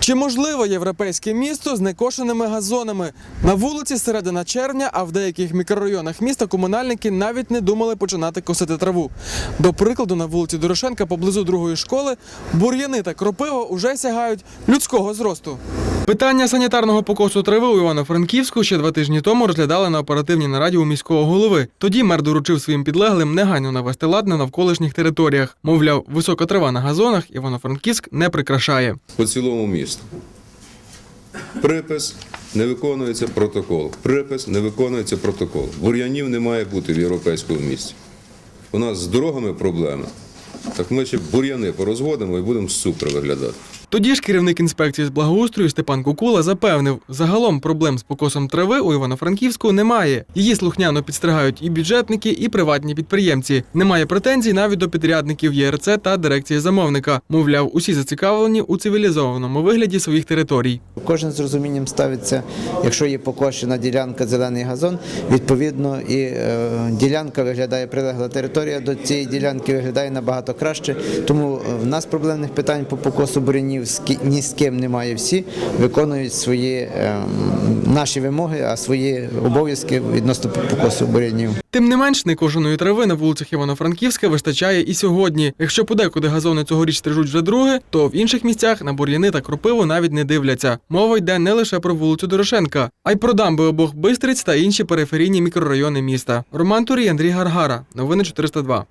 Чи можливо європейське місто з некошеними газонами? На вулиці середина червня, а в деяких мікрорайонах міста комунальники навіть не думали починати косити траву. До прикладу, на вулиці Дорошенка поблизу другої школи бур'яни та кропива уже сягають людського зросту. Питання санітарного покосу трави у Івано-Франківську ще два тижні тому розглядали на оперативній нараді у міського голови. Тоді мер доручив своїм підлеглим негайно навести лад на навколишніх територіях. Мовляв, висока трава на газонах Івано-Франківськ не прикрашає. по цілому місту. Припис не виконується протокол. Припис не виконується протокол. Бур'янів не має бути в європейському місті. У нас з дорогами проблеми. Так ми ще бур'яни порозводимо і будемо супер виглядати. Тоді ж керівник інспекції з благоустрою Степан Кукула запевнив, загалом проблем з покосом трави у Івано-Франківську немає. Її слухняно підстригають і бюджетники, і приватні підприємці. Немає претензій навіть до підрядників ЄРЦ та дирекції замовника. Мовляв, усі зацікавлені у цивілізованому вигляді своїх територій. Кожен з розумінням ставиться, якщо є покошена ділянка, зелений газон, відповідно і е, ділянка виглядає прилегла територія до цієї ділянки виглядає набагато краще. Тому е, в нас проблемних питань по покосу бурянів ні з ким немає. Всі виконують свої е, наші вимоги, а свої обов'язки відносно покосу бурянів. Тим не менш, некошеної трави на вулицях Івано-Франківська вистачає і сьогодні. Якщо подекуди газони цьогоріч стрижуть вже друге, то в інших місцях на бур'яни та кропиву навіть не дивляться. Мова йде не лише про вулицю Дорошенка, а й про дамби обох Бистриць та інші периферійні мікрорайони міста. Роман Турій, Андрій Гаргара. Новини 402.